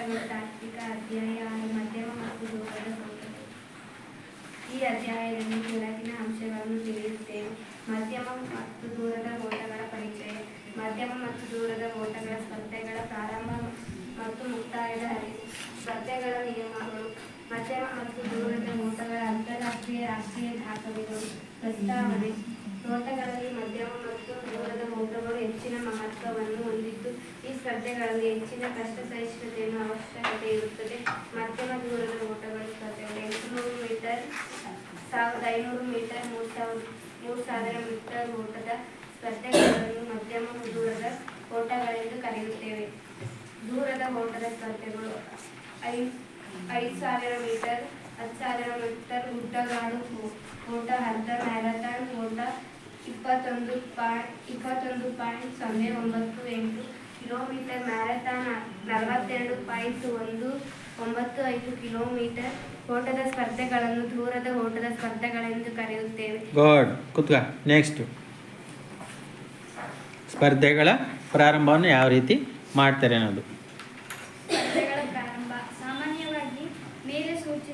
ತಾತ್ವಿಕ ಅಧ್ಯಾಯ ಮಧ್ಯಮ ಮತ್ತು ದೂರದ ಓಟಗಳು ಈ ಅಧ್ಯಾಯದಲ್ಲಿ ಕೆಳಗಿನ ಅಂಶಗಳನ್ನು ತಿಳಿಯುತ್ತೇವೆ ಮಧ್ಯಮ ಮತ್ತು ದೂರದ ಓಟಗಳ ಪರಿಚಯ. ಮಧ್ಯಮ ಮತ್ತು ದೂರದ ಓಟಗಳ ಸ್ಪರ್ಧೆಗಳ ಪ್ರಾರಂಭ ಮತ್ತು ಮುಕ್ತಾಯದ ಹರಿವು ಸ್ಪರ್ಧೆಗಳ ನಿಯಮಗಳು. ಮಧ್ಯಮ ಮತ್ತು ದೂರದ ಓಟಗಳ ಅಂತಾರಾಷ್ಟ್ರೀಯ ರಾಷ್ಟ್ರೀಯ ದಾಖಲೆಗಳು ಪ್ರಸ್ತಾವನೆ. ಓಟಗಳಲ್ಲಿ ಮಧ್ಯಮ ಮತ್ತು ದೂರದ ಓಟಗಳು ಹೆಚ್ಚಿನ ಮಹತ್ವವನ್ನು ಹೊಂದಿದ್ದು ಈ ಸ್ಪರ್ಧೆಗಳಲ್ಲಿ ಹೆಚ್ಚಿನ ಕಷ್ಟ ಸಹಿಷ್ಣುತೆಯನ್ನು ಅವಶ್ಯಕತೆ ಇರುತ್ತದೆ. ಮಧ್ಯಮ ದೂರದ ಓಟಗಳ ಸ್ಪರ್ಧೆಗಳು ಎಂಟುನೂರು ಮೀಟರ್, ಸಾವಿರದ ಐನೂರು ಮೀಟರ್, ಮೂರು ಸಾವಿರ ಮೂರು ಸಾವಿರ ಮೀಟರ್ ಓಟದ ಸ್ಪರ್ಧೆಗಳನ್ನು ಮಧ್ಯಮ ದೂರದ ಓಟಗಳೆಂದು ಕರೆಯುತ್ತೇವೆ. ದೂರದ ಓಟದ ಸ್ಪರ್ಧೆಗಳು ಐದು ಸಾವಿರ ಮೀಟರ್, ಹತ್ತು ಸಾವಿರ ಮೀಟರ್, ಗುಡ್ಡಗಾಡು ಓಟ, ಅರ್ಧ ಮ್ಯಾರಥಾನ್ ಓಟ, ಇಪ್ಪತ್ತೊಂದು ಪಾಯಿಂಟ್ ಇಪ್ಪತ್ತೊಂದು ಪಾಯಿಂಟ್ ಸೊನ್ನೆ ಒಂಬತ್ತು ಎಂಟು ಕಿಲೋಮೀಟರ್ ಮ್ಯಾರಥಾನ್ ನಲವತ್ತೆರಡು ಪಾಯಿಂಟ್ ಒಂದು ಒಂಬತ್ತು ಐದು ಕಿಲೋಮೀಟರ್ ಓಟದ ಸ್ಪರ್ಧೆಗಳನ್ನು ದೂರದ ಓಟದ ಸ್ಪರ್ಧೆಗಳೆಂದು ಕರೆಯುತ್ತೇವೆ. ಗುಡ್ ಕುತ್ಕ. ನೆಕ್ಸ್ಟ್ ಸ್ಪರ್ಧೆಗಳ ಪ್ರಾರಂಭವನ್ನು ಯಾವ ರೀತಿ ಮಾಡ್ತಾರೆ ಅನ್ನೋದು ಸ್ಪರ್ಧೆಗಳ ಪ್ರಾರಂಭ ಸಾಮಾನ್ಯವಾಗಿ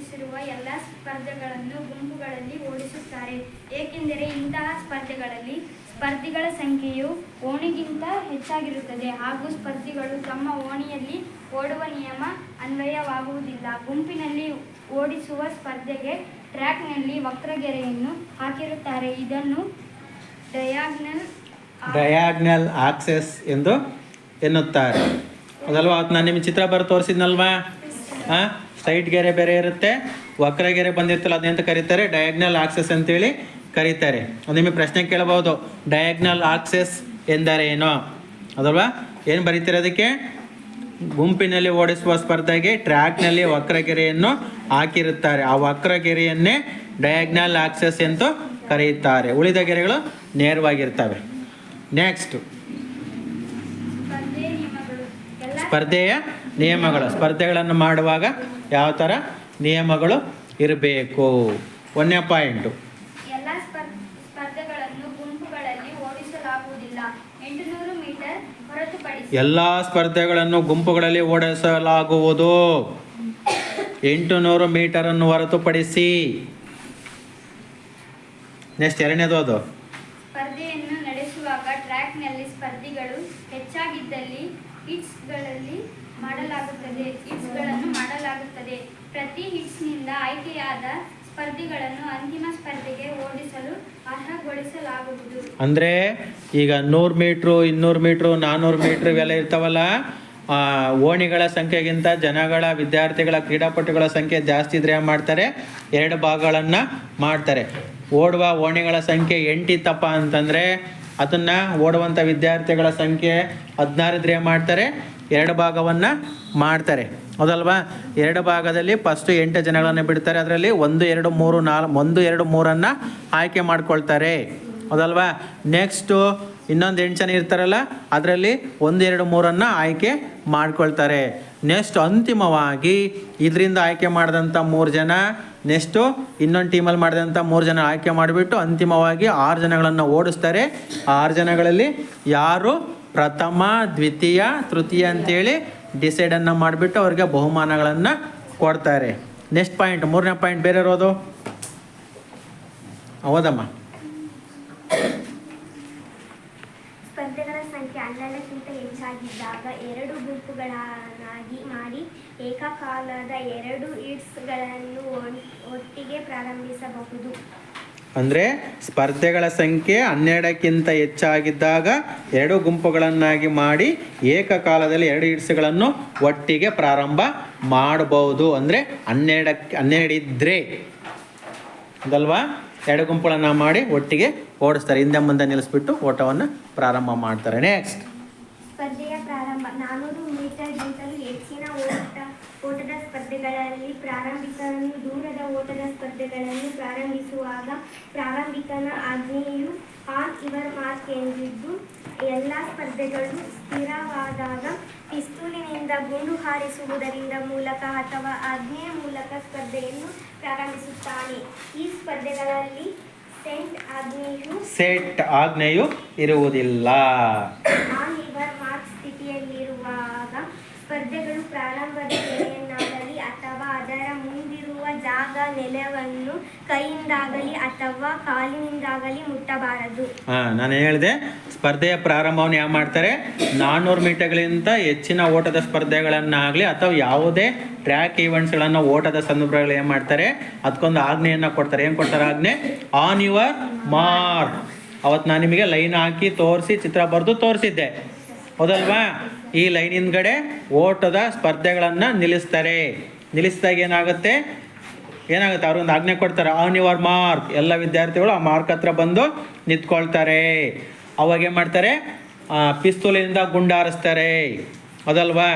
ಸೂಚಿಸಿರುವ ಎಲ್ಲ ಸ್ಪರ್ಧೆಗಳನ್ನು ಗುಂಪುಗಳಲ್ಲಿ ಓಡಿಸುತ್ತಾರೆ. ಏಕೆಂದರೆ ಇಂತಹ ಸ್ಪರ್ಧೆಗಳಲ್ಲಿ ಸ್ಪರ್ಧಿಗಳ ಸಂಖ್ಯೆಯು ಓಣಿಗಿಂತ ಹೆಚ್ಚಾಗಿರುತ್ತದೆ ಹಾಗೂ ಸ್ಪರ್ಧಿಗಳು ತಮ್ಮ ಓಣಿಯಲ್ಲಿ ಓಡುವ ನಿಯಮ ಅನ್ವಯವಾಗುವುದಿಲ್ಲ. ಗುಂಪಿನಲ್ಲಿ ಓಡಿಸುವ ಸ್ಪರ್ಧೆಗೆ ಟ್ರ್ಯಾಕ್ನಲ್ಲಿ ವಕ್ರಗೆರೆಯನ್ನು ಹಾಕಿರುತ್ತಾರೆ. ಇದನ್ನು ಡಯಾಗ್ನಲ್ ಡಯಾಗ್ನಲ್ ಆಕ್ಸೆಸ್ ಎಂದು ಎನ್ನುತ್ತಾರೆ. ಅದಲ್ವಾ ನಾನು ನಿಮಗೆ ಚಿತ್ರ ಬರೆದು ತೋರಿಸಿದ್ನಲ್ವಾ? ಹಾಂ ಸ್ಟ್ರೈಟ್ ಗೆರೆ ಬೇರೆ ಇರುತ್ತೆ ವಕ್ರಗೆರೆ ಬಂದಿರ್ತಲ್ಲ ಅದೇಂತ ಕರೀತಾರೆ? ಡಯಾಗ್ನಲ್ ಆಕ್ಸೆಸ್ ಅಂತೇಳಿ ಕರೀತಾರೆ. ಅದು ನಿಮಗೆ ಪ್ರಶ್ನೆ ಕೇಳಬಹುದು. ಡಯಾಗ್ನಲ್ ಆಕ್ಸೆಸ್ ಎಂದರೇನು? ಅದಲ್ವಾ? ಏನು ಬರೀತೀರ ಅದಕ್ಕೆ? ಗುಂಪಿನಲ್ಲಿ ಓಡಿಸುವ ಸ್ಪರ್ಧೆಗೆ ಟ್ರ್ಯಾಕ್ನಲ್ಲಿ ವಕ್ರಗೆರೆಯನ್ನು ಹಾಕಿರುತ್ತಾರೆ. ಆ ವಕ್ರಗೆರೆಯನ್ನೇ ಡಯಾಗ್ನಲ್ ಆಕ್ಸೆಸ್ ಎಂದು ಕರೆಯುತ್ತಾರೆ ಉಳಿದ ಗೆರೆಗಳು ನೇರವಾಗಿರ್ತವೆ. ನೆಕ್ಸ್ಟ್ ಸ್ಪರ್ಧೆಯ ನಿಯಮಗಳು. ಸ್ಪರ್ಧೆಗಳನ್ನು ಮಾಡುವಾಗ ಯಾವ ಥರ ನಿಯಮಗಳು ಇರಬೇಕು. ಒಂದನೇ ಪಾಯಿಂಟು ಎಲ್ಲ ಸ್ಪರ್ಧೆಗಳನ್ನು ಗುಂಪುಗಳಲ್ಲಿ ಓಡಿಸಲಾಗುವುದಿಲ್ಲ. ಎಂಟುನೂರು ಮೀಟರ್ ಹೊರತುಪಡಿಸಿ. ಎಲ್ಲ ಸ್ಪರ್ಧೆಗಳನ್ನು ಗುಂಪುಗಳಲ್ಲಿ ಓಡಿಸಲಾಗುವುದು. ಎಂಟು ನೂರು ಮೀಟರನ್ನು ಹೊರತುಪಡಿಸಿ. ನೆಕ್ಸ್ಟ್ ಎರಡನೇದು ಅದು. ಸ್ಪರ್ಧೆಯನ್ನು ನಡೆಸುವಾಗ ಟ್ರ್ಯಾಕ್ನಲ್ಲಿ ಸ್ಪರ್ಧಿಗಳು ಹೆಚ್ಚಾಗಿದ್ದಲ್ಲಿ ಮಾಡಲಾಗುತ್ತದೆ. ಮಾಡಲಾಗುತ್ತದೆ ಪ್ರತಿ ಹಿಟ್ಸ್ನಿಂದ ಆಯ್ಕೆಯಾದ ಸ್ಪರ್ಧಿಗಳನ್ನು ಅಂತಿಮ ಸ್ಪರ್ಧೆಗೆ ಓಡಿಸಲು ಅರ್ಹಗೊಳಿಸಲಾಗುವುದು. ಅಂದರೆ ಈಗ ನೂರು ಮೀಟ್ರು ಇನ್ನೂರು ಮೀಟ್ರು ನಾನೂರು ಮೀಟ್ರ್ ಇವೆಲ್ಲ ಇರ್ತಾವಲ್ಲ ಆ, ಓಣಿಗಳ ಸಂಖ್ಯೆಗಿಂತ ಜನಗಳ ವಿದ್ಯಾರ್ಥಿಗಳ ಕ್ರೀಡಾಪಟುಗಳ ಸಂಖ್ಯೆ ಜಾಸ್ತಿ ಇದ್ರೆ ಏನು ಮಾಡ್ತಾರೆ? ಎರಡು ಭಾಗಗಳನ್ನು ಮಾಡ್ತಾರೆ. ಓಡುವ ಓಣಿಗಳ ಸಂಖ್ಯೆ ಎಂಟಿತ್ತಪ್ಪ ಅಂತಂದರೆ ಅದನ್ನು ಓಡುವಂಥ ವಿದ್ಯಾರ್ಥಿಗಳ ಸಂಖ್ಯೆ ಹದಿನಾರು ಏನು ಮಾಡ್ತಾರೆ? ಎರಡು ಭಾಗವನ್ನು ಮಾಡ್ತಾರೆ. ಹೌದಲ್ವಾ? ಎರಡು ಭಾಗದಲ್ಲಿ ಫಸ್ಟು ಎಂಟು ಜನಗಳನ್ನು ಬಿಡ್ತಾರೆ. ಅದರಲ್ಲಿ ಒಂದು, ಎರಡು, ಮೂರು, ನಾಲ್, ಒಂದು, ಎರಡು, ಮೂರನ್ನು ಆಯ್ಕೆ ಮಾಡ್ಕೊಳ್ತಾರೆ. ಹೌದಲ್ವಾ? ನೆಕ್ಸ್ಟು ಇನ್ನೊಂದು ಎಂಟು ಜನ ಇರ್ತಾರಲ್ಲ, ಅದರಲ್ಲಿ ಒಂದು, ಎರಡು, ಮೂರನ್ನು ಆಯ್ಕೆ ಮಾಡ್ಕೊಳ್ತಾರೆ. ನೆಕ್ಸ್ಟ್ ಅಂತಿಮವಾಗಿ ಇದರಿಂದ ಆಯ್ಕೆ ಮಾಡಿದಂಥ ಮೂರು ಜನ ನೆಕ್ಸ್ಟು ಇನ್ನೊಂದು ಟೀಮಲ್ಲಿ ಮಾಡಿದಂಥ ಮೂರು ಜನ ಆಯ್ಕೆ ಮಾಡಿಬಿಟ್ಟು ಅಂತಿಮವಾಗಿ ಆರು ಜನಗಳನ್ನು ಓಡಿಸ್ತಾರೆ. ಆರು ಜನಗಳಲ್ಲಿ ಯಾರು ಪ್ರಥಮ, ದ್ವಿತೀಯ, ತೃತೀಯ ಅಂತೇಳಿ ಡಿಸೈಡನ್ನು ಮಾಡಿಬಿಟ್ಟು ಅವ್ರಿಗೆ ಬಹುಮಾನಗಳನ್ನು ಕೊಡ್ತಾರೆ. ನೆಕ್ಸ್ಟ್ ಪಾಯಿಂಟ್ ಮೂರನೇ ಪಾಯಿಂಟ್ ಬೇರೆ ಇರೋದು ಹೌದಮ್ಮ. ಸಂಖ್ಯೆ ಹೆಚ್ಚಾಗಿದ್ದಾಗ ಎರಡು ಗುಂಪುಗಳನ್ನಾಗಿ ಮಾಡಿ ಏಕಕಾಲದ ಎರಡು ಈಡ್ಸ್ಗಳನ್ನು ಒಟ್ಟಿಗೆ ಪ್ರಾರಂಭಿಸಬಹುದು. ಅಂದರೆ ಸ್ಪರ್ಧೆಗಳ ಸಂಖ್ಯೆ ಹನ್ನೆರಡಕ್ಕಿಂತ ಹೆಚ್ಚಾಗಿದ್ದಾಗ ಎರಡು ಗುಂಪುಗಳನ್ನಾಗಿ ಮಾಡಿ ಏಕಕಾಲದಲ್ಲಿ ಎರಡು ಹಿಡ್ಸುಗಳನ್ನು ಒಟ್ಟಿಗೆ ಪ್ರಾರಂಭ ಮಾಡಬಹುದು. ಅಂದರೆ ಹನ್ನೆರಡಕ್ಕೆ, ಹನ್ನೆರಡಿದ್ರೆ. ಅದಲ್ವಾ ಎರಡು ಗುಂಪುಗಳನ್ನು ಮಾಡಿ ಒಟ್ಟಿಗೆ ಓಡಿಸ್ತಾರೆ. ಹಿಂದೆ ಮುಂದೆ ನಿಲ್ಲಿಸ್ಬಿಟ್ಟು ಓಟವನ್ನು ಪ್ರಾರಂಭ ಮಾಡ್ತಾರೆ. ನೆಕ್ಸ್ಟ್ ಸ್ಪರ್ಧೆಯ ಪ್ರಾರಂಭ. ನಾನೂರು ಮೀಟರ್ಗಿಂತಲೂ ಹೆಚ್ಚಿನ ಓಟ, ಓಟದ ಸ್ಪರ್ಧೆಗಳಲ್ಲಿ ಪ್ರಾರಂಭಿಕರನ್ನು, ದೂರದ ಓಟದ ಸ್ಪರ್ಧೆಗಳನ್ನು ಪ್ರಾರಂಭಿಸುವಾಗ ಪ್ರಾರಂಭಿಕನ ಆಜ್ಞೆಯು ಆನ್ ಇವರ್ ಮಾರ್ಕ್ ಎಂದಿದ್ದು, ಎಲ್ಲ ಸ್ಪರ್ಧೆಗಳು ಸ್ಥಿರವಾದಾಗ ಪಿಸ್ತೂಲಿನಿಂದ ಗುಂಡು ಹಾರಿಸುವುದರಿಂದ ಮೂಲಕ ಅಥವಾ ಆಜ್ಞೆಯ ಮೂಲಕ ಸ್ಪರ್ಧೆಯನ್ನು ಪ್ರಾರಂಭಿಸುತ್ತಾನೆ. ಈ ಸ್ಪರ್ಧೆಗಳಲ್ಲಿ ಸೆಂಟ್ ಆಜ್ಞೆಯು ಸೆಟ್ ಆಜ್ಞೆಯು ಇರುವುದಿಲ್ಲ. ಆನ್ ಇವರ್ ಮಾರ್ಕ್ ಸ್ಥಿತಿಯಲ್ಲಿರುವಾಗ ಸ್ಪರ್ಧೆಗಳು ಪ್ರಾರಂಭದ ಗೆರೆಯನ್ನಾಗಲಿ ಅಥವಾ ಅದರ ಮುಂದಿರುವ ಜಾಗ ನೆಲವನ್ನು ಕೈಯಿಂದಾಗಲಿ ಅಥವಾ ಕಾಲಿನಿಂದಾಗಲಿ ಮುಟ್ಟಬಾರದು. ನಾನು ಹೇಳಿದೆ, ಸ್ಪರ್ಧೆಯ ಪ್ರಾರಂಭವನ್ನು ಯಾವ ಮಾಡ್ತಾರೆ? ನಾನ್ನೂರು ಮೀಟರ್ಗಳಿಂದ ಹೆಚ್ಚಿನ ಓಟದ ಸ್ಪರ್ಧೆಗಳನ್ನಾಗಲಿ ಅಥವಾ ಯಾವುದೇ ಟ್ರ್ಯಾಕ್ ಈವೆಂಟ್ಸ್ಗಳನ್ನು ಓಟದ ಸಂದರ್ಭಗಳು ಏನು ಮಾಡ್ತಾರೆ? ಅದಕ್ಕೊಂದು ಆಜ್ಞೆಯನ್ನು ಕೊಡ್ತಾರೆ. ಏನು ಕೊಡ್ತಾರೆ ಆಜ್ಞೆ? ಆನ್ ಯುವರ್ ಮಾರ್ ಅವತ್ತು ನಾನು ನಿಮಗೆ ಲೈನ್ ಹಾಕಿ ತೋರಿಸಿ, ಚಿತ್ರ ಬರೆದು ತೋರಿಸಿದ್ದೆ. ಹೌದಲ್ವಾ? ಈ ಲೈನ್ ಹಿಂದ್ಗಡೆ ಓಟದ ಸ್ಪರ್ಧೆಗಳನ್ನು ನಿಲ್ಲಿಸ್ತಾರೆ. ನಿಲ್ಲಿಸಿದಾಗ ಏನಾಗುತ್ತೆ? ಏನಾಗುತ್ತೆ? ಅವ್ರೊಂದು ಆಜ್ಞೆ ಕೊಡ್ತಾರೆ ಆನ್ ಯುವರ್ ಮಾರ್ಕ್. ಎಲ್ಲ ವಿದ್ಯಾರ್ಥಿಗಳು ಆ ಮಾರ್ಕ್ ಹತ್ರ ಬಂದು ನಿಂತ್ಕೊಳ್ತಾರೆ. ಅವಾಗ ಏನು ಮಾಡ್ತಾರೆ? ಪಿಸ್ತೂಲಿನಿಂದ ಗುಂಡಾರಿಸ್ತಾರೆ ಅದಲ್ವಾ?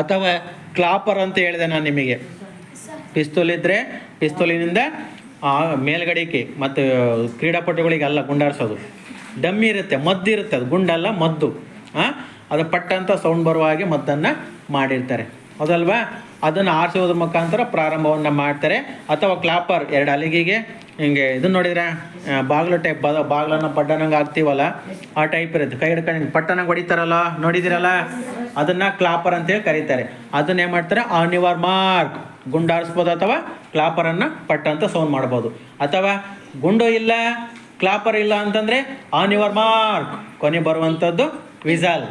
ಅಥವಾ ಕ್ಲಾಪರ್ ಅಂತ ಹೇಳಿದೆ ನಾನು ನಿಮಗೆ. ಪಿಸ್ತೂಲ್ ಇದ್ದರೆ ಪಿಸ್ತೂಲಿನಿಂದ ಮೇಲ್ಗಡೆಗೆ ಮತ್ತು ಕ್ರೀಡಾಪಟುಗಳಿಗೆ ಅಲ್ಲ ಗುಂಡಾರಿಸೋದು ಡಮ್ಮಿ ಇರುತ್ತೆ, ಮದ್ದು ಇರುತ್ತೆ ಅದು. ಗುಂಡಲ್ಲ ಮದ್ದು. ಹಾಂ ಅದು ಪಟ್ಟಂತ ಸೌಂಡ್ ಬರುವ ಹಾಗೆ ಮದ್ದನ್ನು ಮಾಡಿರ್ತಾರೆ. ಹೌದಲ್ವಾ? ಅದನ್ನು ಆರಿಸೋದ್ರ ಮುಖಾಂತರ ಪ್ರಾರಂಭವನ್ನು ಮಾಡ್ತಾರೆ. ಅಥವಾ ಕ್ಲಾಪರ್ ಎರಡು ಅಲಿಗೆಗೆ. ಹಿಂಗೆ ಇದನ್ನ ನೋಡಿದ್ರೆ? ಬಾಗಿಲು ಟೈಪ್ ಬದ ಬಾಗಿಲನ್ನು ಪಡ್ಡನಂಗೆ ಹಾಕ್ತೀವಲ್ಲ, ಆ ಟೈಪ್ ಇರುತ್ತೆ. ಕೈ ಹಿಡ್ಕೊಂಡು ಹಿಂಗೆ ಪಟ್ಟನಂಗೆ ಹೊಡಿತಾರಲ್ಲ, ನೋಡಿದಿರಲ್ಲ? ಅದನ್ನು ಕ್ಲಾಪರ್ ಅಂತೇಳಿ ಕರೀತಾರೆ. ಅದನ್ನ ಏನು ಮಾಡ್ತಾರೆ? ಆನ್ ಯುವರ್ ಮಾರ್ಕ್ ಗುಂಡಾರಿಸ್ಬೋದು ಅಥವಾ ಕ್ಲಾಪರನ್ನು ಪಟ್ಟ ಅಂತ ಸೌಂಡ್ ಮಾಡ್ಬೋದು. ಅಥವಾ ಗುಂಡು ಇಲ್ಲ ಕ್ಲಾಪರ್ ಇಲ್ಲ ಅಂತಂದರೆ ಆನ್ ಯುವರ್ ಮಾರ್ಕ್. ಕೊನೆ ಬರುವಂಥದ್ದು ವಿಸಲ್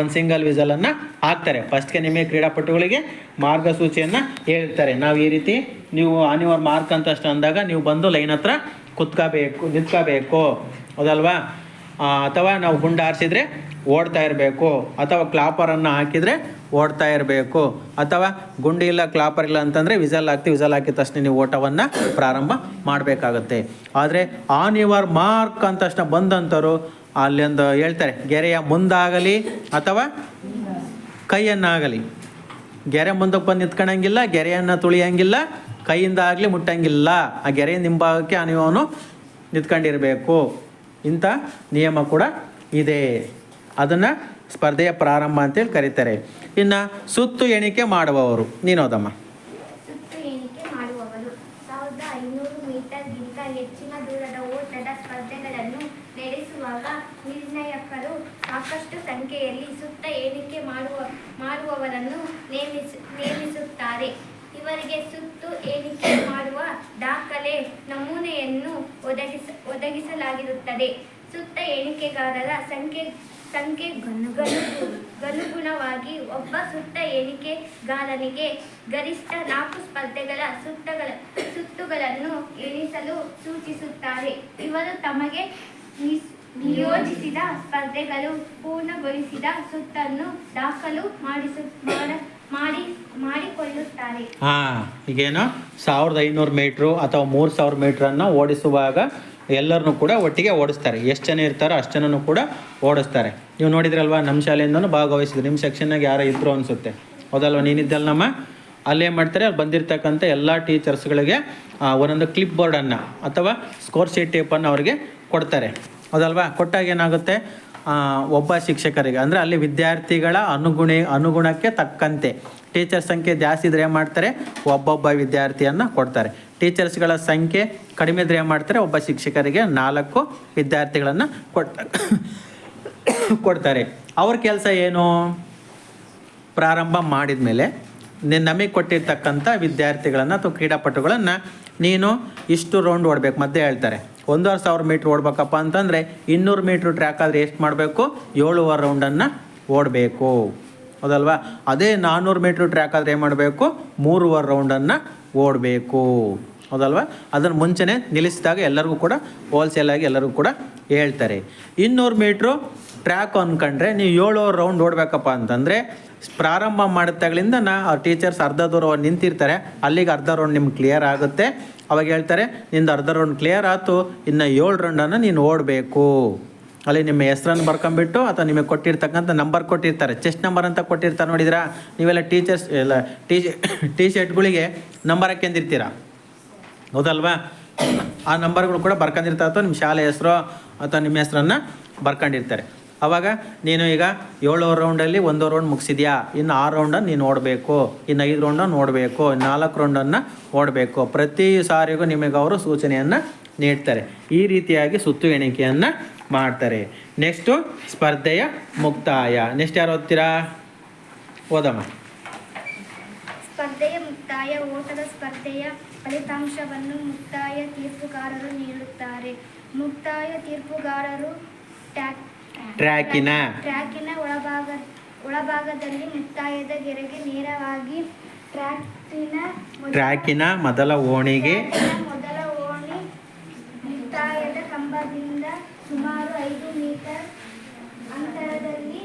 ಒಂದು ಸಿಂಗಲ್ ವಿಸಲನ್ನು ಹಾಕ್ತಾರೆ. ಫಸ್ಟ್ಗೆ ನಿಮಗೆ ಕ್ರೀಡಾಪಟುಗಳಿಗೆ ಮಾರ್ಗಸೂಚಿಯನ್ನು ಹೇಳ್ತಾರೆ ನಾವು ಈ ರೀತಿ ನೀವು ಆನ್ ಯುವರ್ ಮಾರ್ಕ್ ಅಂತ ಅಷ್ಟು ಅಂದಾಗ ನೀವು ಬಂದು ಲೈನ್ ಹತ್ರ ಕುತ್ಕೋಬೇಕು, ನಿಂತ್ಕೋಬೇಕು. ಹೌದಲ್ವಾ? ಅಥವಾ ನಾವು ಗುಂಡು ಹಾರಿಸಿದ್ರೆ ಓಡ್ತಾ ಇರಬೇಕು. ಅಥವಾ ಕ್ಲಾಪರನ್ನು ಹಾಕಿದರೆ ಓಡ್ತಾ ಇರಬೇಕು. ಅಥವಾ ಗುಂಡಿ ಇಲ್ಲ ಕ್ಲಾಪರ್ ಇಲ್ಲ ಅಂತಂದರೆ ವಿಸಲ್ ಹಾಕ್ತಿ ವಿಸಲ್ ಹಾಕಿದ ತಕ್ಷಣ ನೀವು ಓಟವನ್ನು ಪ್ರಾರಂಭ ಮಾಡಬೇಕಾಗತ್ತೆ. ಆದರೆ ಆನ್ ಯುವರ್ ಮಾರ್ಕ್ ಅಂತ ತಕ್ಷಣ ಬಂದಂಥವ್ರು ಅಲ್ಲೊಂದು ಹೇಳ್ತಾರೆ, ಗೆರೆಯ ಮುಂದಾಗಲಿ ಅಥವಾ ಕೈಯನ್ನಾಗಲಿ. ಗೆರೆ ಮುಂದಕ್ಕೆ ಬಂದು ನಿಂತ್ಕೊಳಂಗಿಲ್ಲ ಗೆರೆಯನ್ನು ತುಳಿಯಂಗಿಲ್ಲ, ಕೈಯಿಂದ ಆಗಲಿ ಮುಟ್ಟಂಗಿಲ್ಲ. ಆ ಗೆರೆಯ ನಿಂಬಾಗಕ್ಕೆ ನೀವು ಅವನು ನಿಂತ್ಕೊಂಡಿರಬೇಕು. ಇಂಥ ನಿಯಮ ಕೂಡ ಇದೆ. ಅದನ್ನು ಸ್ಪರ್ಧೆಯ ಪ್ರಾರಂಭ ಅಂತೇಳಿ ಕರೀತಾರೆ. ಇನ್ನು ಸುತ್ತು ಎಣಿಕೆ ಮಾಡುವವರು, ನೀನೋದಮ್ಮ ಸುತ್ತು ಎಣಿಕೆ ಮಾಡುವವರು ಸಾವಿರದ ಐನೂರು ಮೀಟರ್ಗಿಂತ ಹೆಚ್ಚಿನ ದೂರದ ಓಟದ ಸ್ಪರ್ಧೆಗಳನ್ನು ನಡೆಸುವಾಗ ನಿರ್ಣಾಯಕರು ಸಾಕಷ್ಟು ಸಂಖ್ಯೆಯಲ್ಲಿ ಸುತ್ತ ಏಣಿಕೆ ಮಾಡುವ, ಮಾಡುವವರನ್ನು ನೇಮಿಸ, ನೇಮಿಸುತ್ತಾರೆ. ಇವರಿಗೆ ಸುತ್ತು ಏಣಿಕೆ ಮಾಡುವ ದಾಖಲೆ ನಮೂನೆಯನ್ನು ಒದಗಿಸ, ಒದಗಿಸಲಾಗಿರುತ್ತದೆ. ಸುತ್ತ ಎಣಿಕೆಗಾರರ ಸಂಖ್ಯೆ ಸಂಖ್ಯೆ ಗನುಗುಣವಾಗಿ ಒಬ್ಬ ಸುತ್ತ ಎಣಿಕೆಗಾರನಿಗೆ ಗರಿಷ್ಠ ನಾಲ್ಕು ಸ್ಪರ್ಧೆಗಳ ಸುತ್ತಗಳ, ಸುತ್ತುಗಳನ್ನು ಎಣಿಸಲು ಸೂಚಿಸುತ್ತಾರೆ. ಇವರು ತಮಗೆ ನಿಯೋಜಿಸಿದ ಸ್ಪರ್ಧೆಗಳು ಪೂರ್ಣಗೊಳಿಸಿದ ಸುತ್ತನ್ನು ದಾಖಲು ಮಾಡಿಸು ಈಗೇನು? ಸಾವಿರದ ಐನೂರು ಮೀಟ್ರು ಅಥವಾ ಮೂರು ಸಾವಿರ ಮೀಟ್ರನ್ನು ಓಡಿಸುವಾಗ ಎಲ್ಲರನ್ನೂ ಕೂಡ ಒಟ್ಟಿಗೆ ಓಡಿಸ್ತಾರೆ. ಎಷ್ಟು ಜನ ಇರ್ತಾರೋ ಅಷ್ಟು ಜನನೂ ಕೂಡ ಓಡಿಸ್ತಾರೆ. ನೀವು ನೋಡಿದ್ರಲ್ವಾ, ನಮ್ಮ ಶಾಲೆಯಿಂದನೂ ಭಾಗವಹಿಸಿದ್ರು. ನಿಮ್ಮ ಸೆಕ್ಷನ್ನಾಗ ಯಾರೋ ಇದ್ರು ಅನಿಸುತ್ತೆ. ಹೌದಲ್ವ, ನೀನಿದ್ದಲ್ಲ ನಮ್ಮ? ಅಲ್ಲೇನು ಮಾಡ್ತಾರೆ, ಅಲ್ಲಿ ಬಂದಿರತಕ್ಕಂಥ ಎಲ್ಲ ಟೀಚರ್ಸ್ಗಳಿಗೆ ಒಂದೊಂದು ಕ್ಲಿಪ್ ಬೋರ್ಡನ್ನು ಅಥವಾ ಸ್ಕೋರ್ ಶೀಟ್ ಟೇಪನ್ನು ಅವರಿಗೆ ಕೊಡ್ತಾರೆ. ಹೌದಲ್ವಾ ಕೊಟ್ಟಾಗ ಏನಾಗುತ್ತೆ? ಒಬ್ಬ ಶಿಕ್ಷಕರಿಗೆ, ಅಂದರೆ ಅಲ್ಲಿ ವಿದ್ಯಾರ್ಥಿಗಳ ಅನುಗುಣ, ಅನುಗುಣಕ್ಕೆ ತಕ್ಕಂತೆ. ಟೀಚರ್ ಸಂಖ್ಯೆ ಜಾಸ್ತಿ ಇದ್ರೆ ಏನು ಮಾಡ್ತಾರೆ? ಒಬ್ಬೊಬ್ಬ ವಿದ್ಯಾರ್ಥಿಯನ್ನು ಕೊಡ್ತಾರೆ. ಟೀಚರ್ಸ್ಗಳ ಸಂಖ್ಯೆ ಕಡಿಮೆ ಇದ್ರೆ ಏನು ಮಾಡ್ತಾರೆ? ಒಬ್ಬ ಶಿಕ್ಷಕರಿಗೆ ನಾಲ್ಕು ವಿದ್ಯಾರ್ಥಿಗಳನ್ನು ಕೊಡ್ತಾರೆ. ಕೊಡ್ತಾರೆ. ಅವ್ರ ಕೆಲಸ ಏನು? ಪ್ರಾರಂಭ ಮಾಡಿದ ಮೇಲೆ ನಮಗೆ ಕೊಟ್ಟಿರ್ತಕ್ಕಂಥ ವಿದ್ಯಾರ್ಥಿಗಳನ್ನು ಅಥವಾ ಕ್ರೀಡಾಪಟುಗಳನ್ನು ನೀನು ಇಷ್ಟು ರೌಂಡ್ ಓಡಬೇಕು. ಮತ್ತೆ ಹೇಳ್ತಾರೆ, ಒಂದೂವರೆ ಸಾವಿರ ಮೀಟ್ರ್ ಓಡಬೇಕಪ್ಪ ಅಂತಂದರೆ ಇನ್ನೂರು ಮೀಟ್ರ್ ಟ್ರ್ಯಾಕ್ ಆದರೆ ಎಷ್ಟು ಮಾಡಬೇಕು? ಏಳುವರೆ ರೌಂಡನ್ನು ಓಡಬೇಕು. ಹೌದಲ್ವಾ? ಅದೇ ನಾನ್ನೂರು ಮೀಟ್ರ್ ಟ್ರ್ಯಾಕ್ ಆದರೆ ಏನು ಮಾಡಬೇಕು? ಮೂರುವರೆ ರೌಂಡನ್ನು ಓಡಬೇಕು. ಹೌದಲ್ವಾ? ಅದನ್ನು ಮುಂಚೆನೇ ನಿಲ್ಲಿಸಿದಾಗ ಎಲ್ಲರಿಗೂ ಕೂಡ ಹೋಲ್ಸೇಲಾಗಿ ಎಲ್ಲರಿಗೂ ಕೂಡ ಹೇಳ್ತಾರೆ. ಇನ್ನೂರು ಮೀಟ್ರು ಟ್ರ್ಯಾಕ್ ಅಂದ್ಕೊಂಡ್ರೆ ನೀವು ಏಳು ರೌಂಡ್ ಓಡಬೇಕಪ್ಪ ಅಂತಂದರೆ ಪ್ರಾರಂಭ ಮಾಡಿದಾಗಲಿಂದ ನಾ, ಆ ಟೀಚರ್ಸ್ ಅರ್ಧ ದೂರ ನಿಂತಿರ್ತಾರೆ. ಅಲ್ಲಿಗೆ ಅರ್ಧ ರೌಂಡ್ ನಿಮ್ಗೆ ಕ್ಲಿಯರ್ ಆಗುತ್ತೆ. ಅವಾಗ ಹೇಳ್ತಾರೆ, ನಿಂದು ಅರ್ಧ ರೌಂಡ್ ಕ್ಲಿಯರ್ ಆಯಿತು ಇನ್ನು ಏಳು ರೌಂಡನ್ನು ನೀನು ಓಡಬೇಕು. ಅಲ್ಲಿ ನಿಮ್ಮ ಹೆಸ್ರನ್ನು ಬರ್ಕೊಂಬಿಟ್ಟು, ಅಥವಾ ನಿಮಗೆ ಕೊಟ್ಟಿರ್ತಕ್ಕಂಥ ನಂಬರ್ ಕೊಟ್ಟಿರ್ತಾರೆ. ಚೆಸ್ಟ್ ನಂಬರ್ ಅಂತ ಕೊಟ್ಟಿರ್ತಾರೆ ನೋಡಿದ್ರಾ? ನೀವೆಲ್ಲ ಟೀಚರ್ಸ್ ಎಲ್ಲ ಟೀ ಟೀ ಶರ್ಟ್ಗಳಿಗೆ ನಂಬರ್ ಹಾಕ್ಯಂದಿರ್ತೀರಾ? ಹೌದಲ್ವಾ? ಆ ನಂಬರ್ಗಳು ಕೂಡ ಬರ್ಕೊಂಡಿರ್ತಾರೆ ಅಥವಾ ನಿಮ್ಮ ಶಾಲೆ ಹೆಸರು, ಅಥವಾ ನಿಮ್ಮ ಹೆಸರನ್ನು ಬರ್ಕೊಂಡಿರ್ತಾರೆ. ಅವಾಗ ನೀನು ಈಗ ಏಳು ರೌಂಡಲ್ಲಿ ಒಂದು ರೌಂಡ್ ಮುಗಿಸಿದ್ಯಾ? ಇನ್ನು ಆರು ರೌಂಡನ್ನು ನೀನು ಓಡಬೇಕು ಇನ್ನು ಐದು ರೌಂಡನ್ನು ಓಡಬೇಕು ನಾಲ್ಕು ರೌಂಡನ್ನು ಓಡಬೇಕು ಪ್ರತಿ ಸಾರಿಗೂ ನಿಮಗೆ ಅವರು ಸೂಚನೆಯನ್ನು ನೀಡ್ತಾರೆ. ಈ ರೀತಿಯಾಗಿ ಸುತ್ತು ಎಣಿಕೆಯನ್ನು ಮಾಡ್ತಾರೆ. ನೆಕ್ಸ್ಟು ಸ್ಪರ್ಧೆಯ ಮುಕ್ತಾಯ. ನೆಕ್ಸ್ಟ್ ಯಾರು ಓದ್ತೀರಾ? ಓದಮ್ಮ. ಸ್ಪರ್ಧೆಯ ಮುಕ್ತಾಯ, ಓಟದ ಸ್ಪರ್ಧೆಯ ಫಲಿತಾಂಶವನ್ನು ಮುಕ್ತಾಯ ತೀರ್ಪುಗಾರರು ನೀಡುತ್ತಾರೆ. ಮುಕ್ತಾಯ ತೀರ್ಪುಗಾರರು ಟ್ಯಾಕ್ ಟ್ರ್ಯಾಕಿನ. ಟ್ರ್ಯಾಕಿನ ಒಳಭಾಗ ಒಳಭಾಗದಲ್ಲಿ ಮುಕ್ತಾಯದ ಗೆರೆಗೆ ನೇರವಾಗಿ ಟ್ರ್ಯಾಕಿನ ಟ್ರ್ಯಾಕಿನ ಮೊದಲ ಓಣಿಗೆ ಮೊದಲ ಓಣಿ ಮುಕ್ತಾಯದ ಕಂಬದಿಂದ ಸುಮಾರು ಐದು ಮೀಟರ್ ಅಂತರದಲ್ಲಿ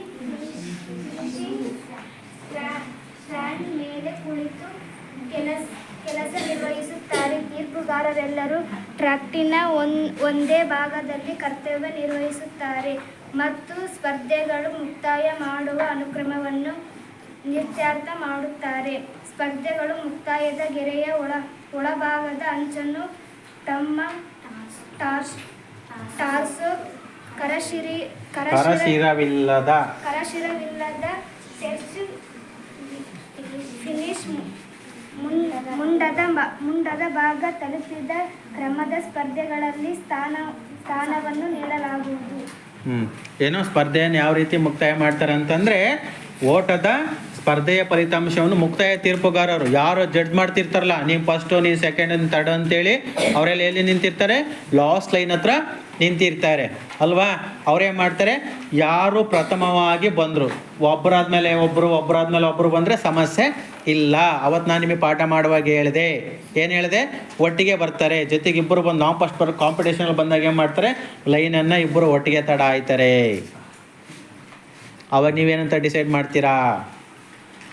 ಸ್ಟ್ಯಾಂಡ್ ಮೇಲೆ ಕುಳಿತು ಕೆಲಸ ಕೆಲಸ ನಿರ್ವಹಿಸುತ್ತಾರೆ. ತೀರ್ಪುಗಾರರೆಲ್ಲರೂ ಟ್ರ್ಯಾಕ್ಟಿನ ಒಂದೇ ಭಾಗದಲ್ಲಿ ಕರ್ತವ್ಯ ನಿರ್ವಹಿಸುತ್ತಾರೆ. ಮತ್ತು ಸ್ಪರ್ಧೆಗಳು ಮುಕ್ತಾಯ ಮಾಡುವ ಅನುಕ್ರಮವನ್ನು ನಿರ್ಧಾರ ಮಾಡುತ್ತಾರೆ. ಸ್ಪರ್ಧೆಗಳು ಮುಕ್ತಾಯದ ಗೆರೆಯ ಒಳ ಒಳಭಾಗದ ಅಂಚನ್ನು ತಮ್ಮ ಟಾರ್ಸ್ ಟಾರ್ಸು ಕರಶಿರಿ ಕರಶಿರ ಕರಶಿರವಿಲ್ಲದ ಕರಶಿರವಿಲ್ಲದ ಟೆಸ್ಟ್ ಫಿನಿಶ್ ಮುಂಡದ ಮುಂಡದ ಭಾಗ ತಲುಪಿದ ಕ್ರಮದ ಸ್ಪರ್ಧೆಗಳಲ್ಲಿ ಸ್ಥಾನ ಸ್ಥಾನವನ್ನು ನೀಡಲಾಗುವುದು. ಹ್ಞೂ ಏನೋ ಸ್ಪರ್ಧೆಯನ್ನು ಯಾವ ರೀತಿ ಮುಕ್ತಾಯ ಮಾಡ್ತಾರೆ ಅಂತಂದರೆ ಓಟದ ಸ್ಪರ್ಧೆಯ ಫಲಿತಾಂಶವನ್ನು ಮುಕ್ತಾಯ ತೀರ್ಪುಗಾರರು ಯಾರು ಜಡ್ಜ್ ಮಾಡ್ತಿರ್ತಾರಲ್ಲ ನೀವು ಫಸ್ಟು ನೀವು ಸೆಕೆಂಡ್ ತರ್ಡ್ ಅಂತೇಳಿ, ಅವರೆಲ್ಲ ಎಲ್ಲಿ ನಿಂತಿರ್ತಾರೆ? ಲಾಸ್ಟ್ ಲೈನ್ ಹತ್ರ ನಿಂತಿರ್ತಾರೆ. ಅಲ್ವಾ? ಅವ್ರೇನು ಮಾಡ್ತಾರೆ? ಯಾರು ಪ್ರಥಮವಾಗಿ ಬಂದರು. ಒಬ್ಬರಾದ್ಮೇಲೆ ಒಬ್ಬರು ಒಬ್ಬರಾದ್ಮೇಲೆ ಒಬ್ಬರು ಬಂದರೆ ಸಮಸ್ಯೆ ಇಲ್ಲ. ಅವತ್ತು ನಾನು ನಿಮಗೆ ಪಾಠ ಮಾಡುವಾಗ ಹೇಳಿದೆ. ಏನು ಹೇಳಿದೆ? ಒಟ್ಟಿಗೆ ಬರ್ತಾರೆ. ಜೊತೆಗೆ ಇಬ್ಬರು ಬಂದು ನಾವು ಫಸ್ಟ್ ಬರೋ ಕಾಂಪಿಟೇಷನಲ್ಲಿ ಬಂದಾಗ ಏನು ಮಾಡ್ತಾರೆ? ಲೈನನ್ನು ಇಬ್ಬರು ಒಟ್ಟಿಗೆ ತಡ ಆಯ್ತಾರೆ. ಅವಾಗ ನೀವೇನಂತ ಡಿಸೈಡ್ ಮಾಡ್ತೀರಾ?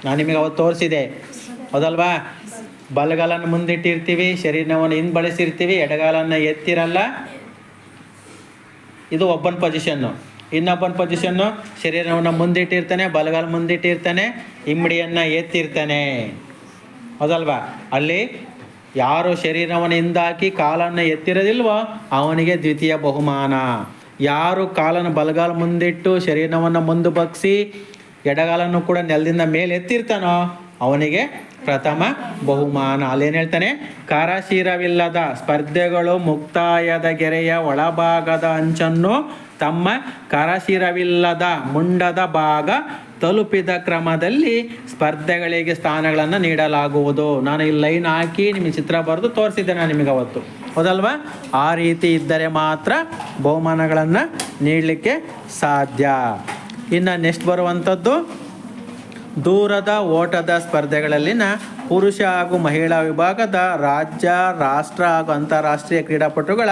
ನಾನು ನಿಮಗೆ ಅವತ್ತು ತೋರಿಸಿದೆ. ಹೌದಲ್ವಾ? ಬಲಗಾಲನ್ನು ಮುಂದಿಟ್ಟಿರ್ತೀವಿ, ಶರೀರವನ್ನು ಹಿಂದೆ ಬಳಸಿರ್ತೀವಿ ಎಡಗಾಲನ್ನು ಎತ್ತಿರಲ್ಲ. ಇದು ಒಬ್ಬನ ಪೊಸಿಷನ್ನು ಇನ್ನೊಬ್ಬನ ಪೊಸಿಷನ್ನು ಶರೀರವನ್ನು ಮುಂದಿಟ್ಟಿರ್ತಾನೆ, ಬಲಗಾಲ ಮುಂದಿಟ್ಟಿರ್ತಾನೆ ಇಮ್ಮಡಿಯನ್ನು ಎತ್ತಿರ್ತಾನೆ. ಹೌದಲ್ವಾ? ಅಲ್ಲಿ ಯಾರು ಶರೀರವನ್ನು ಹಿಂದಾಕಿ ಕಾಲನ್ನು ಎತ್ತಿರೋದಿಲ್ವೋ ಅವನಿಗೆ ದ್ವಿತೀಯ ಬಹುಮಾನ. ಯಾರು ಕಾಲನ್ನು ಬಲಗಾಲ ಮುಂದಿಟ್ಟು ಶರೀರವನ್ನು ಮುಂದೆ ಬಗ್ಸಿ ಎಡಗಾಲನ್ನು ಕೂಡ ನೆಲದಿಂದ ಮೇಲೆ ಎತ್ತಿರ್ತಾನೋ ಅವನಿಗೆ ಪ್ರಥಮ ಬಹುಮಾನ. ಅಲ್ಲೇನು ಹೇಳ್ತಾನೆ? ಕರಶಿರವಿಲ್ಲದ ಸ್ಪರ್ಧೆಗಳು ಮುಕ್ತಾಯದ ಗೆರೆಯ ಒಳಭಾಗದ ಅಂಚನ್ನು ತಮ್ಮ ಕರಶಿರವಿಲ್ಲದ ಮುಂಡದ ಭಾಗ ತಲುಪಿದ ಕ್ರಮದಲ್ಲಿ ಸ್ಪರ್ಧೆಗಳಿಗೆ ಸ್ಥಾನಗಳನ್ನು ನೀಡಲಾಗುವುದು. ನಾನು ಈ ಲೈನ್ ಹಾಕಿ ನಿಮಗೆ ಚಿತ್ರ ಬರೆದು ತೋರಿಸಿದ್ದೆ ನಾನು ನಿಮಗೆ ಅವತ್ತು. ಹೌದಲ್ವಾ? ಆ ರೀತಿ ಇದ್ದರೆ ಮಾತ್ರ ಬಹುಮಾನಗಳನ್ನು ನೀಡಲಿಕ್ಕೆ ಸಾಧ್ಯ. ಇನ್ನು ನೆಕ್ಸ್ಟ್ ಬರುವಂಥದ್ದು ದೂರದ ಓಟದ ಸ್ಪರ್ಧೆಗಳಲ್ಲಿನ ಪುರುಷ ಹಾಗೂ ಮಹಿಳಾ ವಿಭಾಗದ ರಾಜ್ಯ, ರಾಷ್ಟ್ರ ಹಾಗೂ ಅಂತಾರಾಷ್ಟ್ರೀಯ ಕ್ರೀಡಾಪಟುಗಳ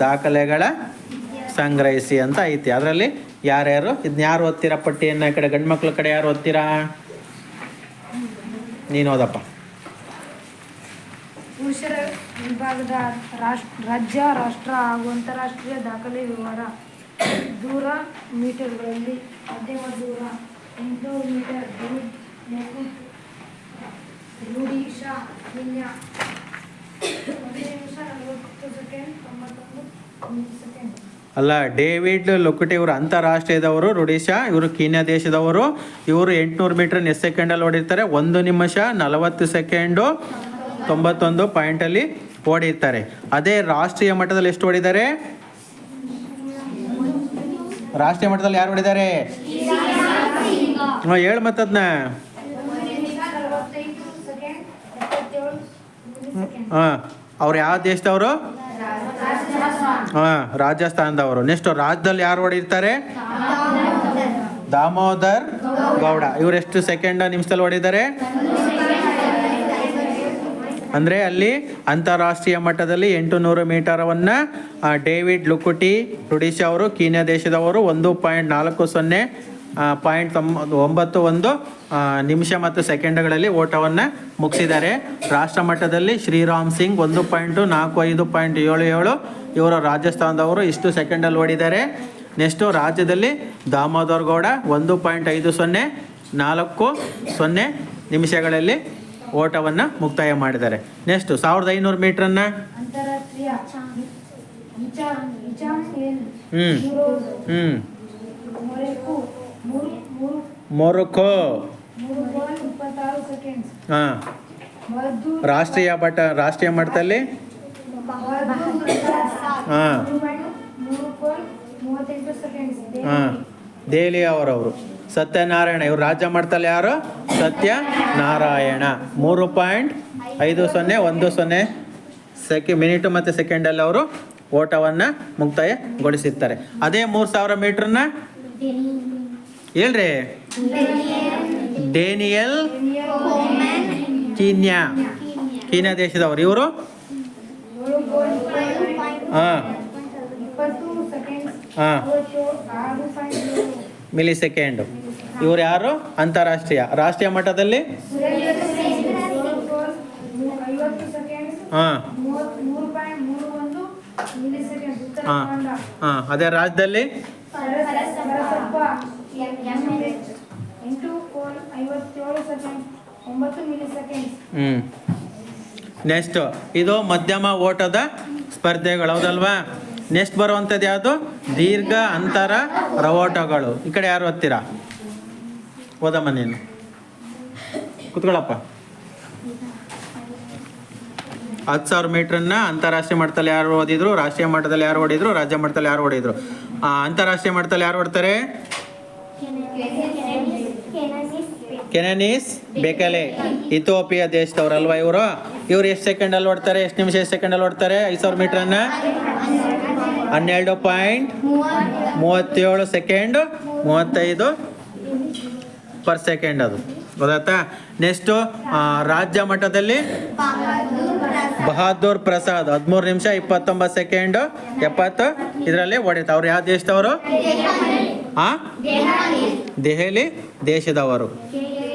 ದಾಖಲೆಗಳ ಸಂಗ್ರಹಿಸಿ ಅಂತ ಐತಿ. ಅದರಲ್ಲಿ ಯಾರ್ಯಾರು? ಇದನ್ನ ಯಾರು ಓದ್ತೀರಾ ಪಟ್ಟಿಯನ್ನು? ಈ ಕಡೆ ಗಂಡು ಮಕ್ಳ ಕಡೆ ಯಾರು ಓದ್ತೀರಾ? ನೀನು ಓದಪ್ಪ. ಪುರುಷರ ವಿಭಾಗದ ರಾಜ್ಯ, ರಾಷ್ಟ್ರ ಹಾಗೂ ಅಂತಾರಾಷ್ಟ್ರೀಯ ದಾಖಲೆ ವಿವರ ದೂರ ಮೀಟರ್ಗಳಲ್ಲಿ, ಮಧ್ಯಮ ದೂರ ಅಲ್ಲ, ಡೇವಿಡ್ ಲೊಕುಟಿ ಇವರು ಅಂತಾರಾಷ್ಟ್ರೀಯದವರು, ರುಡಿಶಾ, ಇವರು ಕೀನ್ಯಾ ದೇಶದವರು, ಇವರು ಎಂಟುನೂರು ಮೀಟರ್ ಎಸ್ ಸೆಕೆಂಡಲ್ಲಿ ಓಡಿರ್ತಾರೆ. ಒಂದು ನಿಮಿಷ ನಲವತ್ತು ಸೆಕೆಂಡು, ತೊಂಬತ್ತೊಂದು ಪಾಯಿಂಟಲ್ಲಿ ಓಡಿರ್ತಾರೆ. ಅದೇ ರಾಷ್ಟ್ರೀಯ ಮಟ್ಟದಲ್ಲಿ ಎಷ್ಟು ಓಡಿದ್ದಾರೆ? ರಾಷ್ಟ್ರೀಯ ಮಟ್ಟದಲ್ಲಿ ಯಾರು ಓಡಿದ್ದಾರೆ? ಹಾಂ, ಹೇಳು ಮತ್ತದನ್ನ ಹಾಂ, ಅವ್ರು ಯಾವ ದೇಶದವರು? ಹಾಂ, ರಾಜಸ್ಥಾನದವರು. ನೆಕ್ಸ್ಟ್ ರಾಜ್ಯದಲ್ಲಿ ಯಾರು ಹೊಡಿರ್ತಾರೆ ದಾಮೋದರ್ ಗೌಡ. ಇವರೆಷ್ಟು ಸೆಕೆಂಡ್ ನಿಮಿಷದಲ್ಲಿ ಹೊಡಿದ್ದಾರೆ ಅಂದರೆ ಅಲ್ಲಿ ಅಂತಾರಾಷ್ಟ್ರೀಯ ಮಟ್ಟದಲ್ಲಿ ಎಂಟು ನೂರು ಮೀಟರವನ್ನು ಡೇವಿಡ್ ಲುಕುಟಿ ರುಡಿಶಾ ಅವರು, ಕೀನ್ಯಾ ದೇಶದವರು ಒಂದು ಪಾಯಿಂಟ್ ನಾಲ್ಕು ಸೊನ್ನೆ ಪಾಯಿಂಟ್ ತೊಂಬ ಒಂಬತ್ತು ಒಂದು ನಿಮಿಷ ಮತ್ತು ಸೆಕೆಂಡ್ಗಳಲ್ಲಿ ಓಟವನ್ನು ಮುಗಿಸಿದ್ದಾರೆ. ರಾಷ್ಟ್ರ ಮಟ್ಟದಲ್ಲಿ ಶ್ರೀರಾಮ್ ಸಿಂಗ್ ಒಂದು ಪಾಯಿಂಟು ನಾಲ್ಕು ಐದು ಪಾಯಿಂಟ್ ಏಳು ಏಳು. ಇವರು ರಾಜಸ್ಥಾನದವರು ಇಷ್ಟು ಸೆಕೆಂಡಲ್ಲಿ ಓಡಿದ್ದಾರೆ. ನೆಕ್ಸ್ಟು ರಾಜ್ಯದಲ್ಲಿ ದಾಮೋದರ್ ಗೌಡ ಒಂದು ಪಾಯಿಂಟ್ ಐದು ಸೊನ್ನೆ ನಾಲ್ಕು ಸೊನ್ನೆ ನಿಮಿಷಗಳಲ್ಲಿ ಓಟವನ್ನು ಮುಕ್ತಾಯ ಮಾಡಿದ್ದಾರೆ. ನೆಕ್ಸ್ಟು ಸಾವಿರದ ಐನೂರು ಮೀಟ್ರನ್ನು. ಹ್ಞೂ ಹ್ಞೂ ಮೊರೆಕು. ಹಾಂ. ರಾಷ್ಟ್ರೀಯ ಮಟ್ಟ ರಾಷ್ಟ್ರೀಯ ಮಟ್ಟದಲ್ಲಿ? ಹಾಂ. ಹಾಂ. ದೆಹಲಿ ಅವರವರು. ಸತ್ಯನಾರಾಯಣ ಇವ್ರು ರಾಜ್ಯ ಮಟ್ಟದಲ್ಲಿ ಯಾರು? ಸತ್ಯನಾರಾಯಣ. ಮೂರು ಪಾಯಿಂಟ್ ಐದು ಸೊನ್ನೆ ಒಂದು ಸೊನ್ನೆ ಸೆಕೆ ಮಿನಿಟು ಮತ್ತು ಸೆಕೆಂಡಲ್ಲಿ ಅವರು ಓಟವನ್ನು ಮುಕ್ತಾಯಗೊಳಿಸಿರ್ತಾರೆ. ಅದೇ ಮೂರು ಸಾವಿರ ಮೀಟ್ರನ್ನ ಹೇಳ್ರಿ ಡೇನಿಯಲ್ ಕೀನ್ಯಾ. ಕೀನ್ಯಾ ದೇಶದವರು. ಇವರು? ಹಾಂ. ಹಾಂ. ಮಿಲಿ ಸೆಕೆಂಡು ಇವರು ಯಾರು? ಅಂತಾರಾಷ್ಟ್ರೀಯ. ರಾಷ್ಟ್ರೀಯ ಮಟ್ಟದಲ್ಲಿ? ಹಾಂ. ಹಾಂ. ಹಾಂ. ಅದೇ ರಾಜ್ಯದಲ್ಲಿ? ಸೆಕೆಂಡ್ ಹ್ಞೂ ನೆಕ್ಸ್ಟು ಇದು ಮಧ್ಯಮ ಓಟದ ಸ್ಪರ್ಧೆಗಳು, ಹೌದಲ್ವಾ? ನೆಕ್ಸ್ಟ್ ಬರುವಂಥದ್ದು ಯಾವುದು? ದೀರ್ಘ ಅಂತರ ರವೋಟಗಳು. ಈ ಕಡೆ ಯಾರು ಓದ್ತೀರಾ ಓದಮ್ಮ ನೀನು. ಕುತ್ಕೊಳ್ಳಪ್ಪ. ಹತ್ತು ಸಾವಿರ ಮೀಟ್ರನ್ನ ಅಂತಾರಾಷ್ಟ್ರೀಯ ಮಟ್ಟದಲ್ಲಿ ಯಾರು ಓದಿದ್ರು? ರಾಷ್ಟ್ರೀಯ ಮಟ್ಟದಲ್ಲಿ ಯಾರು ಓಡಿದ್ರು? ರಾಜ್ಯ ಮಟ್ಟದಲ್ಲಿ ಯಾರು ಓಡಿದ್ರು? ಅಂತಾರಾಷ್ಟ್ರೀಯ ಮಟ್ಟದಲ್ಲಿ ಯಾರು ಓಡ್ತಾರೆ? ಕೆನನೀಸ್ ಬೇಕಲೆ. ಇಥೋಪಿಯಾ ದೇಶದವ್ರಲ್ವಾ ಇವರು? ಇವ್ರು ಎಷ್ಟು ಸೆಕೆಂಡಲ್ಲಿ ಓಡ್ತಾರೆ, ಎಷ್ಟು ನಿಮಿಷ ಎಷ್ಟು ಸೆಕೆಂಡಲ್ಲಿ ಓಡ್ತಾರೆ? ಐದು ಸಾವಿರ ಮೀಟ್ರನ್ನು ಹನ್ನೆರಡು ಪಾಯಿಂಟ್ ಮೂವತ್ತೇಳು ಸೆಕೆಂಡು ಮೂವತ್ತೈದು ಪರ್ ಸೆಕೆಂಡ್ ಅದು. ಗೊತ್ತಾಯ್ತಾ? ನೆಕ್ಸ್ಟು ರಾಜ್ಯ ಮಟ್ಟದಲ್ಲಿ? ಬಹದ್ದೂರ್ ಪ್ರಸಾದ್, ಹದಿಮೂರು ನಿಮಿಷ ಇಪ್ಪತ್ತೊಂಬತ್ತು ಸೆಕೆಂಡು ಎಪ್ಪತ್ತು, ಇದರಲ್ಲಿ ಹೊಡಿತಾರೆ ಅವ್ರು ಯಾವ ದೇಶದವರು? ಆ? ದೆಹಲಿ. ದೇಶದವರು.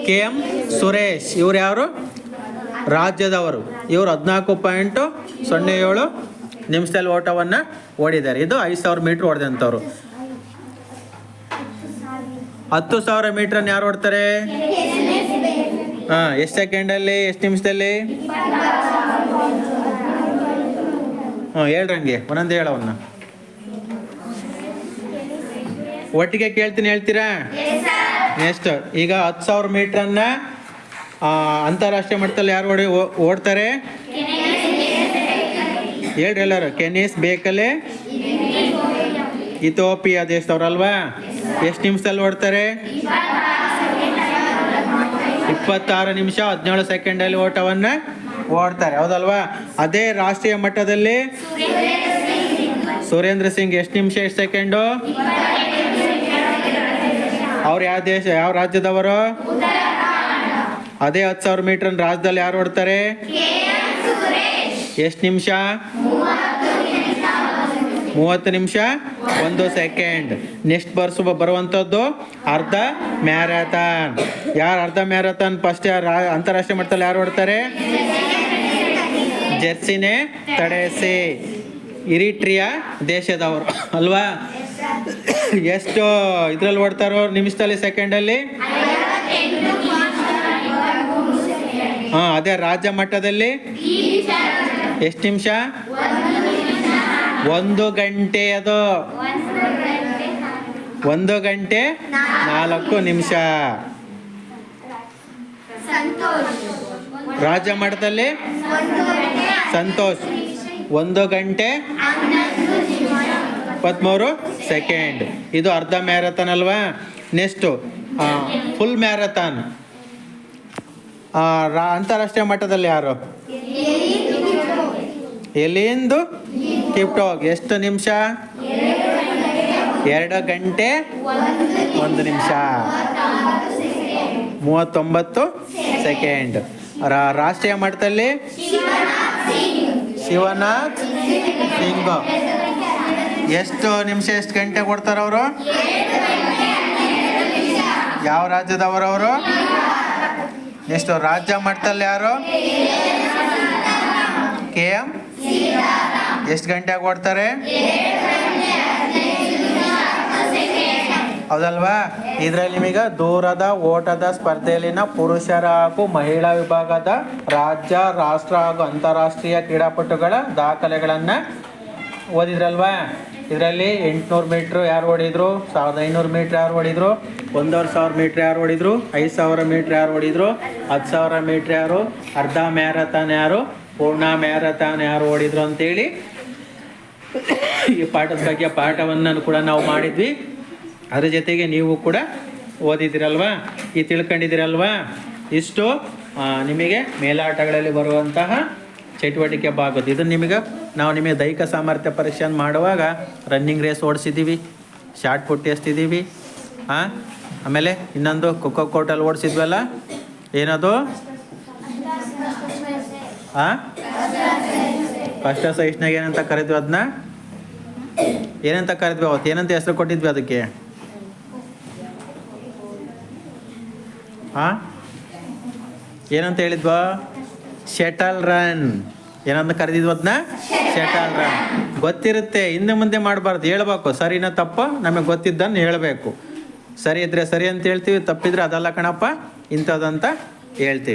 ಕೆ ಎಂ ಸುರೇಶ್ ಇವ್ರು ಯಾರು? ರಾಜ್ಯದವರು. ಇವರು ಹದಿನಾಲ್ಕು ಪಾಯಿಂಟು ಸೊನ್ನೆ ಏಳು ನಿಮಿಷದಲ್ಲಿ ಓಟವನ್ನು ಓಡಿದ್ದಾರೆ. ಇದು ಐದು ಸಾವಿರ ಮೀಟ್ರ್ ಹೊಡೆದಂಥವ್ರು ಹತ್ತು ಸಾವಿರ ಮೀಟ್ರನ್ನು ಯಾರು ಓಡ್ತಾರೆ? ಹಾಂ ಎಷ್ಟು ಸೆಕೆಂಡಲ್ಲಿ ಎಷ್ಟು ನಿಮಿಷದಲ್ಲಿ ಹಾಂ ಹೇಳ್ರಂಗೆ ಒಂದೊಂದು ಹೇಳವನ್ನ ಒಟ್ಟಿಗೆ ಕೇಳ್ತೀನಿ ಹೇಳ್ತೀರಾ? ನೆಕ್ಸ್ಟ್ ಈಗ ಹತ್ತು ಸಾವಿರ ಮೀಟ್ರನ್ನ ಅಂತಾರಾಷ್ಟ್ರೀಯ ಮಟ್ಟದಲ್ಲಿ ಯಾರು ಓಡಿ ಓಡ್ತಾರೆ? ಹೇಳ್ರಿ ಎಲ್ಲರು. ಕೆನಿಸ್ ಬೇಕಲೆ ಇಥೋಪಿಯಾ ದೇಶದವ್ರಲ್ವಾ ಎಷ್ಟು ನಿಮಿಷದಲ್ಲಿ ಓಡ್ತಾರೆ? ಇಪ್ಪತ್ತಾರು ನಿಮಿಷ ಹದಿನೇಳು ಸೆಕೆಂಡಲ್ಲಿ ಓಟವನ್ನು ಓಡ್ತಾರೆ. ಹೌದಲ್ವಾ? ಅದೇ ರಾಷ್ಟ್ರೀಯ ಮಟ್ಟದಲ್ಲಿ ಸುರೇಂದ್ರ ಸಿಂಗ್ ಎಷ್ಟು ನಿಮಿಷ ಎಷ್ಟು ಸೆಕೆಂಡು? ಅವ್ರು ಯಾವ ದೇಶ ಯಾವ ರಾಜ್ಯದವರು? ಅದೇ ಹತ್ತು ಸಾವಿರ ಮೀಟರ್ ರಾಜ್ಯದಲ್ಲಿ ಯಾರು ಓಡ್ತಾರೆ ಎಷ್ಟು ನಿಮಿಷ? ಮೂವತ್ತು ನಿಮಿಷ ಒಂದು ಸೆಕೆಂಡ್ ನೆಕ್ಸ್ಟ್ ಬರ್ಸು ಬರುವಂಥದ್ದು ಅರ್ಧ ಮ್ಯಾರಥಾನ್ ಯಾರು ಅರ್ಧ ಮ್ಯಾರಥಾನ್ ಫಸ್ಟ್ ಯಾರು ಅಂತಾರಾಷ್ಟ್ರೀಯ ಮಟ್ಟದಲ್ಲಿ ಯಾರು ಓಡ್ತಾರೆ ಜೆರ್ಸಿನೇ ತಡೆಸಿ. ಇರಿಟ್ರಿಯಾ ದೇಶದವರು. ಅಲ್ವಾ? ಎಷ್ಟು ಇದ್ರಲ್ಲಿ ಓಡ್ತಾರೋ ನಿಮಿಷದಲ್ಲಿ ಸೆಕೆಂಡಲ್ಲಿ ಹಾಂ, ಅದೇ ರಾಜ್ಯ ಮಟ್ಟದಲ್ಲಿ? ಎಷ್ಟು ನಿಮಿಷ? ಒಂದು ಗಂಟೆ ಅದು. ಒಂದು ಗಂಟೆ ನಾಲ್ಕು ನಿಮಿಷ. ರಾಜ್ಯ ಮಟ್ಟದಲ್ಲಿ? ಸಂತೋಷ್. ಒಂದು ಗಂಟೆ ಇಪ್ಪತ್ತ್ಮೂರು ಸೆಕೆಂಡ್ ಇದು ಅರ್ಧ ಮ್ಯಾರಥಾನ್ ಅಲ್ವಾ? ನೆಕ್ಸ್ಟು ಫುಲ್ ಮ್ಯಾರಥಾನ್ ಅಂತಾರಾಷ್ಟ್ರೀಯ ಮಟ್ಟದಲ್ಲಿ ಯಾರು? ಎಲ್ಲಿಂದು? ಕಿಪ್ಟೋಗ್ ಎಷ್ಟು ನಿಮಿಷ? ಎರಡು ಗಂಟೆ ಒಂದು ನಿಮಿಷ. ಮೂವತ್ತೊಂಬತ್ತು ಸೆಕೆಂಡ್ ರಾಷ್ಟ್ರೀಯ ಮಟ್ಟದಲ್ಲಿ? ಶಿವನಾಥ್ ಸಿಂಗ್. ಎಷ್ಟು ನಿಮಿಷ ಎಷ್ಟು ಗಂಟೆ ಕೊಡ್ತಾರೆ ಅವರು? ಯಾವ ರಾಜ್ಯದವರು ಅವರು? ಎಷ್ಟು ರಾಜ್ಯ ಮಟ್ಟದಲ್ಲಿ ಯಾರು? K M? ಎಷ್ಟು ಗಂಟೆ ಕೊಡ್ತಾರೆ? ಹೌದಲ್ವಾ? ಇದರಲ್ಲಿ ನಿಮಗೆ ದೂರದ ಓಟದ ಸ್ಪರ್ಧೆಯಲ್ಲಿನ ಪುರುಷರ ಹಾಗೂ ಮಹಿಳಾ ವಿಭಾಗದ ರಾಜ್ಯ, ರಾಷ್ಟ್ರ ಹಾಗೂ ಅಂತಾರಾಷ್ಟ್ರೀಯ ಕ್ರೀಡಾಪಟುಗಳ ದಾಖಲೆಗಳನ್ನು ಓದಿದ್ರಲ್ವಾ? ಇದರಲ್ಲಿ ಎಂಟುನೂರು ಮೀಟ್ರ್ ಯಾರು ಓಡಿದ್ರು? ಸಾವಿರದ ಐನೂರು ಮೀಟ್ರ್ ಯಾರು ಓಡಿದ್ರು? ಒಂದೂವರೆ ಸಾವಿರ ಮೀಟ್ರ್ ಯಾರು ಓಡಿದ್ರು? ಐದು ಸಾವಿರ ಮೀಟ್ರ್ ಯಾರು ಓಡಿದ್ರು? ಹತ್ತು ಸಾವಿರ ಮೀಟ್ರ್ ಯಾರು? ಅರ್ಧ ಮ್ಯಾರಥಾನ್ ಯಾರು? ಪೂರ್ಣ ಮ್ಯಾರಥಾನ್ ಯಾರು ಓಡಿದ್ರು ಅಂತೇಳಿ ಈ ಪಾಠದ ಬಗ್ಗೆ ಪಾಠವನ್ನು ಕೂಡ ನಾವು ಮಾಡಿದ್ವಿ. ಅದ್ರ ಜೊತೆಗೆ ನೀವು ಕೂಡ ಓದಿದ್ದೀರಲ್ವಾ? ಈ ತಿಳ್ಕೊಂಡಿದ್ದೀರಲ್ವಾ? ಇಷ್ಟು ನಿಮಗೆ ಮೇಲಾಟಗಳಲ್ಲಿ ಬರುವಂತಹ ಚಟುವಟಿಕೆ ಭಾಗದ್ದು. ಇದು ನಿಮಗೆ ನಾವು ನಿಮಗೆ ದೈಹಿಕ ಸಾಮರ್ಥ್ಯ ಪರೀಕ್ಷೆ ಮಾಡುವಾಗ ರನ್ನಿಂಗ್ ರೇಸ್ ಓಡಿಸಿದ್ದೀವಿ ಶಾರ್ಟ್ ಪುಟ್ ಎಸ್ತಿದ್ದೀವಿ ಹಾಂ ಆಮೇಲೆ ಇನ್ನೊಂದು ಖೋಖೋ ಕೋರ್ಟಲ್ಲಿ ಓಡಿಸಿದ್ವಲ್ಲ, ಏನದು? ಹಾಂ ಫಸ್ಟ್ ಸೈಜ್ನಾಗ ಏನಂತ ಕರಿದ್ವಿ ಅದನ್ನ ಏನಂತ ಕರಿದ್ವಿ ಅವತ್ತು? ಏನಂತ ಹೆಸರು ಕೊಟ್ಟಿದ್ವಿ ಅದಕ್ಕೆ? ಹಾಂ ಏನಂತ ಹೇಳಿದ್ವಾ? ಶಟಲ್ ರನ್ ಏನಂತ ಕರೆದಿದ್ವು ಅದನ್ನ ಶಟಲ್ ರನ್ ಗೊತ್ತಿರುತ್ತೆ ಹಿಂದೆ ಮುಂದೆ ಮಾಡಬಾರ್ದು. ಹೇಳ್ಬೇಕು. ಸರಿನ ತಪ್ಪ, ನಮಗೆ ಗೊತ್ತಿದ್ದನ್ನು ಹೇಳಬೇಕು. ಸರಿ ಇದ್ರೆ ಸರಿ ಅಂತ ಹೇಳ್ತೀವಿ, ತಪ್ಪಿದ್ರೆ ಅದಲ್ಲ ಕಣಪ್ಪ ಇಂಥದ್ದಂತ ಹೇಳ್ತೀವಿ.